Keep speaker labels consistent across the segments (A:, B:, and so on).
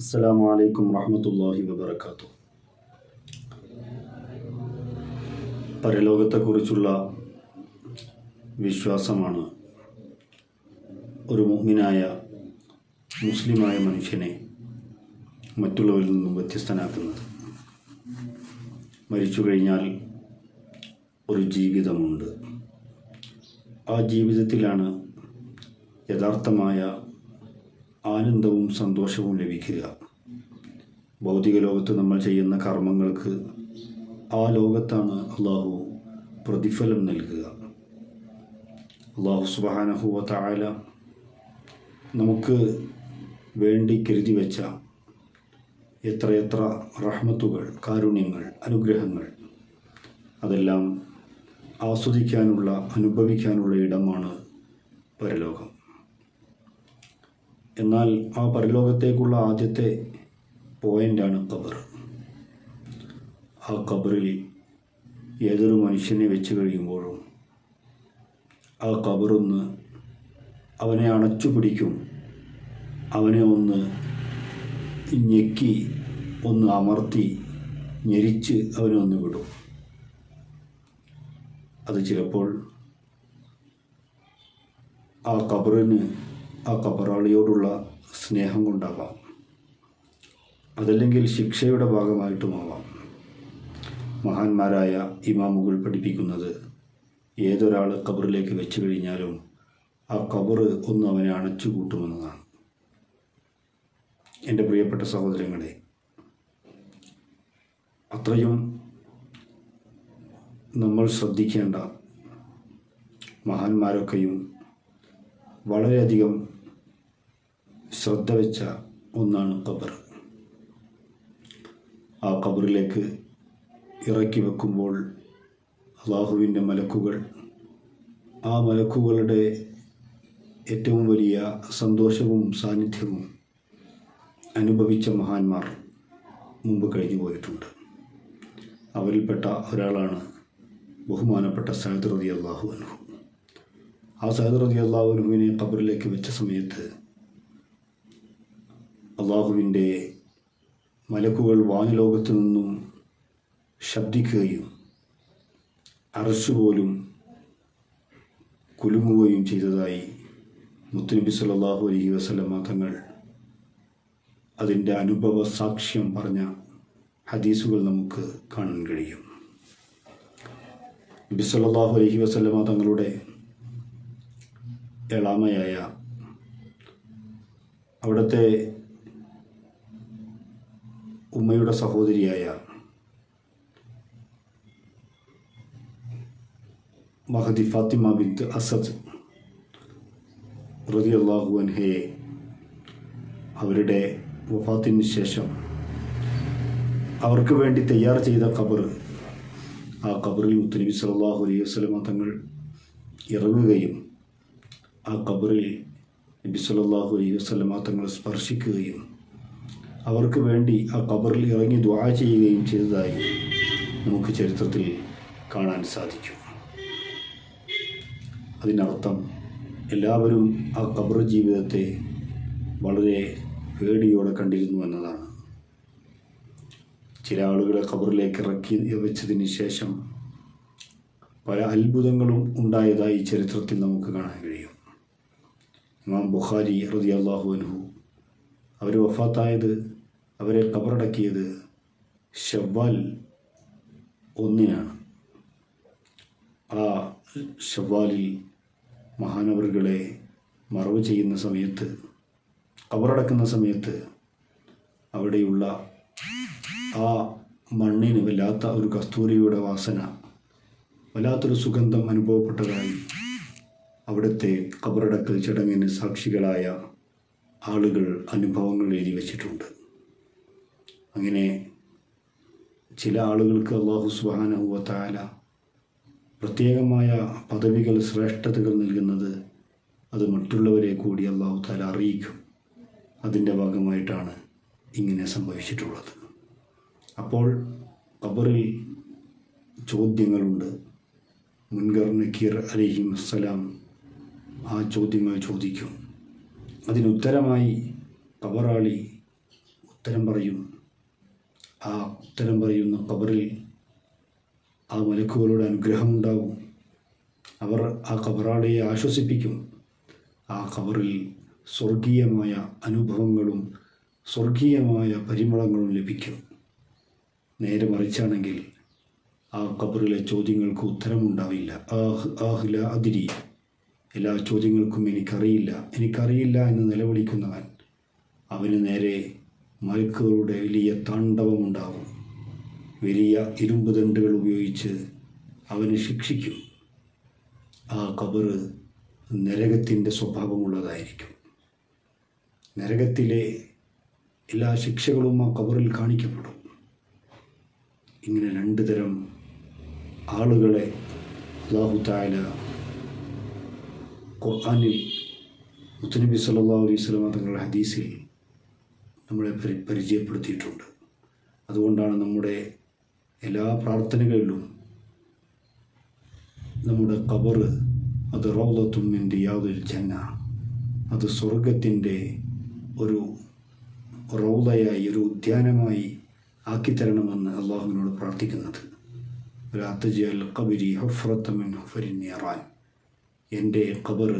A: അസ്സലാമു അലൈക്കും വറഹ്മത്തുള്ളാഹി വബറകാതുഹു. പരലോകത്തെക്കുറിച്ചുള്ള വിശ്വാസമാണ് ഒരു മുഅ്മിനായ മുസ്ലിമായ മനുഷ്യനെ മറ്റുള്ളവരിൽ നിന്നും വ്യത്യസ്തനാക്കുന്നത്. മരിച്ചു കഴിഞ്ഞാൽ ഒരു ജീവിതമുണ്ട്. ആ ജീവിതത്തിലാണ് യഥാർത്ഥമായ ആനന്ദവും സന്തോഷവും ലഭിക്കുക. ഭൗതിക ലോകത്ത് നമ്മൾ ചെയ്യുന്ന കർമ്മങ്ങൾക്ക് ആ ലോകത്താണ് അള്ളാഹു പ്രതിഫലം നൽകുക. അള്ളാഹു സുബാനഹുവ തായാല നമുക്ക് വേണ്ടി കരുതി വെച്ച എത്രയെത്ര റഹ്മത്തുകൾ കാരുണ്യങ്ങൾ അനുഗ്രഹങ്ങൾ അതെല്ലാം ആസ്വദിക്കാനുള്ള അനുഭവിക്കാനുള്ള ഇടമാണ് പരലോകം. എന്നാൽ ആ പരലോകത്തേക്കുള്ള ആദ്യത്തെ പോയിന്റാണ് കബർ ആ ഖബറിൽ ഏതൊരു മനുഷ്യനെ വെച്ച് കഴിയുമ്പോഴും ആ ഖബറൊന്ന് അവനെ അണച്ചു പിടിക്കും അവനെ ഒന്ന് ഞെക്കി ഒന്ന് അമർത്തി ഞെരിച്ച് അവനെ ഒന്ന് വിടും. അത് ചിലപ്പോൾ ആ ഖബറിന് ആ കബറാളിയോടുള്ള സ്നേഹം കൊണ്ടാവാം. അതല്ലെങ്കിൽ ശിക്ഷയുടെ ഭാഗമായിട്ടുമാവാം. മഹാന്മാരായ ഇമാമുകൾ പഠിപ്പിക്കുന്നത് ഏതൊരാൾ കബറിലേക്ക് വെച്ച് കഴിഞ്ഞാലും ആ കബറ് ഒന്ന് അവനെ അണച്ചു കൂട്ടുമെന്നതാണ് എന്റെ പ്രിയപ്പെട്ട സഹോദരങ്ങളെ അത്രയും നമ്മൾ ശ്രദ്ധിക്കേണ്ട മഹാന്മാരൊക്കെയും വളരെയധികം ശ്രദ്ധ വെച്ച ഒന്നാണ് ഖബർ. ആ ഖബറിലേക്ക് ഇറക്കി വെക്കുമ്പോൾ അള്ളാഹുവിന്റെ മലക്കുകൾ ആ മലക്കുകളുടെ ഏറ്റവും വലിയ സന്തോഷവും സാന്നിധ്യവും അനുഭവിച്ച മഹാന്മാർ മുമ്പ് കഴിഞ്ഞു പോയിട്ടുണ്ട്. അവരിൽപ്പെട്ട ഒരാളാണ് ബഹുമാനപ്പെട്ട സഹദ്രതി അള്ളാഹു അനുഭവം ആ സഹദ് റതി അള്ളാഹുവിനെ ഖബറിലേക്ക് വെച്ച സമയത്ത് അള്ളാഹുവിന്റെ മലക്കുകൾ വാനലോകത്തു നിന്നും ശബ്ദിക്കുകയും അറച്ചു പോലും കുലുങ്ങുകയും ചെയ്തതായി മുത്തുനബി സല്ലല്ലാഹു അലഹി വസ്ലമ തങ്ങൾ അതിന്റെ അനുഭവ സാക്ഷ്യം പറഞ്ഞ ഹദീസുകൾ നമുക്ക് കാണാൻ കഴിയും. നബി സല്ലല്ലാഹു അലൈഹി വസ്ലമ തങ്ങളുടെ എളാമയായ അവിടുത്തെ ഉമ്മയുടെ സഹോദരിയായ മഹദി ഫാത്തിമ ബിന്ദ് അസദ് റതി അള്ളാഹു അൻഹയെ അവരുടെ വഫാത്തിന് ശേഷം അവർക്ക് വേണ്ടി തയ്യാർ ചെയ്ത ഖബർ ആ ഖബറിൽ മുത്തനബി സല്ലല്ലാഹു അലൈഹി വസ്ലമ തങ്ങൾ ഇറങ്ങുകയും ആ ഖബറിൽ നബി സല്ലല്ലാഹു അലൈഹി വസല്ലമ തങ്ങൾ സ്പർശിക്കുകയും അവർക്ക് വേണ്ടി ആ ഖബറിൽ ഇറങ്ങി ദ്വാ ചെയ്യുകയും ചെയ്തതായി നമുക്ക് ചരിത്രത്തിൽ കാണാൻ സാധിക്കും. അതിനർത്ഥം എല്ലാവരും ആ ഖബർ ജീവിതത്തെ വളരെ പേടിയോടെ കണ്ടിരുന്നു എന്നതാണ്. ചില ആളുകളെ ഖബറിലേക്ക് ഇറക്കി വെച്ചതിന് ശേഷം പല അത്ഭുതങ്ങളും ഉണ്ടായതായി ചരിത്രത്തിൽ നമുക്ക് കാണാൻ കഴിയും. ഇമാം ബുഖാരി റതി അള്ളാഹു അനുഹു അവർ വഫാത്തായത് അവരെ കബറടക്കിയത് ഷവ്വാൽ ഒന്നിനാണ്. ആ ഷവ്വാലിൽ മഹാനവറുകളെ മറവ് ചെയ്യുന്ന സമയത്ത് കബറടക്കുന്ന സമയത്ത് അവിടെയുള്ള ആ മണ്ണിന് വല്ലാത്ത ഒരു കസ്തൂരിയുടെ വാസന വല്ലാത്തൊരു സുഗന്ധം അനുഭവപ്പെട്ടതായി അവിടുത്തെ കബറടക്കൽ ചടങ്ങിന് സാക്ഷികളായ ആളുകൾ അനുഭവങ്ങൾ എഴുതി വച്ചിട്ടുണ്ട്. അങ്ങനെ ചില ആളുകൾക്ക് അള്ളാഹു സുബാനഹുവ താല പ്രത്യേകമായ പദവികൾ ശ്രേഷ്ഠതകൾ നൽകുന്നത് അത് മറ്റുള്ളവരെ കൂടി അള്ളാഹു താല അറിയിക്കും. അതിന്റെ ഭാഗമായിട്ടാണ് ഇങ്ങനെ സംഭവിച്ചിട്ടുള്ളത്. അപ്പോൾ ഖബറിൽ ചോദ്യങ്ങളുണ്ട്. മുൻകർ നക്കീർ അലിഹിം അസ്സലാം ആ ചോദ്യങ്ങൾ ചോദിക്കും. അതിനുത്തരമായി കബറാളി ഉത്തരം പറയും. ആ ഉത്തരം പറയുന്ന കബറിൽ ആ മലക്കുകളുടെ അനുഗ്രഹമുണ്ടാവും അവർ ആ കബറാളിയെ ആശ്വസിപ്പിക്കും. ആ കബറിൽ സ്വർഗീയമായ അനുഭവങ്ങളും സ്വർഗീയമായ പരിമളങ്ങളും ലഭിക്കും. നേരെ മറിച്ചാണെങ്കിൽ ആ കബറിലെ ചോദ്യങ്ങൾക്ക് ഉത്തരമുണ്ടാവില്ല. ആഹ് ആഹ്ല അതിരി. എല്ലാ ചോദ്യങ്ങൾക്കും എനിക്കറിയില്ല. എനിക്കറിയില്ല എന്ന് നിലവിളിക്കുന്നവൻ അവന് നേരെ മലക്കുകളുടെ വലിയ താണ്ഡവമുണ്ടാവും. വലിയ ഇരുമ്പ് ദണ്ടുകൾ ഉപയോഗിച്ച് അവനെ ശിക്ഷിക്കും. ആ കബറ് നരകത്തിന്റെ സ്വഭാവമുള്ളതായിരിക്കും. നരകത്തിലെ എല്ലാ ശിക്ഷകളും ആ കബറിൽ കാണിക്കപ്പെടും. ഇങ്ങനെ രണ്ട് തരം ആളുകളെ അള്ളാഹു ഖുർആാനിൽ മുത്തനബി സല്ലല്ലാഹു അലൈഹി സ്വലമ തങ്ങളുടെ ഹദീസിൽ നമ്മളെ പരി പരിചയപ്പെടുത്തിയിട്ടുണ്ട്. അതുകൊണ്ടാണ് നമ്മുടെ എല്ലാ പ്രാർത്ഥനകളിലും നമ്മുടെ കബറ് അത് റൗദത്തുമ്മിൻ റിയാദുൽ ജന്ന അത് സ്വർഗത്തിന്റെ ഒരു റൗദയായി ഒരു ഉദ്യാനമായി ആക്കിത്തരണമെന്ന് അള്ളാഹുവിനോട് പ്രാർത്ഥിക്കുന്നത്. ഒരു അത്തജിയൽ കബരി ഹഫ്രത്തമിൻ ഹുഫരിൻ എന്റെ ഖബർ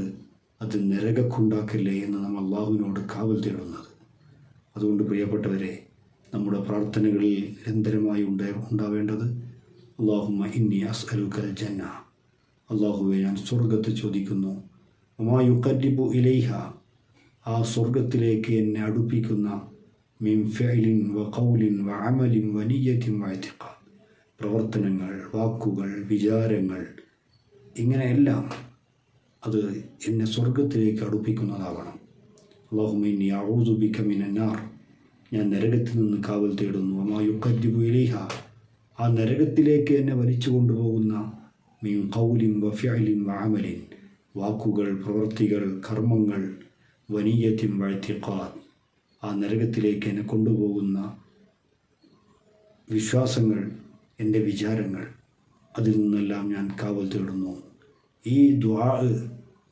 A: അത് നരകക്കുണ്ടാക്കില്ലേ എന്ന് നാം അള്ളാഹുവിനോട് കാവൽ തേടുന്നത്. അതുകൊണ്ട് പ്രിയപ്പെട്ടവരെ നമ്മുടെ പ്രാർത്ഥനകളിൽ നിരന്തരമായി ഉണ്ടാ ഉണ്ടാവേണ്ടത് അള്ളാഹുമ്മ ഇന്നി അസ്അലുക്കൽ ജന്ന. അള്ളാഹുവെ ഞാൻ സ്വർഗത്ത് ചോദിക്കുന്നു. അമായു കല്ലിബു ഇലൈഹ. ആ സ്വർഗത്തിലേക്ക് എന്നെ അടുപ്പിക്കുന്ന മിൻ ഫഅലിൻ വ കൗലിൻ വ അമലിൻ വ നിയ്യത്തിൻ പ്രവർത്തനങ്ങൾ വാക്കുകൾ വിചാരങ്ങൾ ഇങ്ങനെയെല്ലാം അത് എന്നെ സ്വർഗത്തിലേക്ക് അടുപ്പിക്കുന്നതാവണം. അള്ളാഹുമിനി ഔദുബിക്ക മിനന്നാർ ഞാൻ നരകത്തിൽ നിന്ന് കാവൽ തേടുന്നു. അമായുക്കല്ലിബു ഇലൈഹ. ആ നരകത്തിലേക്ക് എന്നെ വലിച്ചു കൊണ്ടുപോകുന്ന മീൻ കൗലിൻ വഫ്യാലിൻ വാമലിൻ വാക്കുകൾ പ്രവൃത്തികൾ കർമ്മങ്ങൾ വനീയത്തിൻ വഴത്തിക്കാർ ആ നരകത്തിലേക്ക് എന്നെ കൊണ്ടുപോകുന്ന വിശ്വാസങ്ങൾ എന്റെ വിചാരങ്ങൾ അതിൽ നിന്നെല്ലാം ഞാൻ കാവൽ തേടുന്നു. ഈ ദ്വാ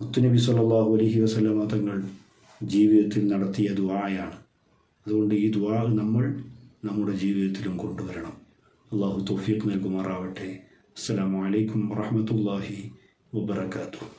A: മുത്തുനബി സല്ലല്ലാഹു അലഹി വസല്ലമ തങ്ങൾ ജീവിതത്തിൽ നടത്തിയ ദുവായാണ് അതുകൊണ്ട് ഈ ദുവാ നമ്മൾ നമ്മുടെ ജീവിതത്തിലും കൊണ്ടുവരണം. അള്ളാഹു തൗഫീഖ് നൽകുമാറാവട്ടെ. അസ്സാം വലൈക്കും വറഹ്മത്തുള്ളാഹി വബറകാതുഹു.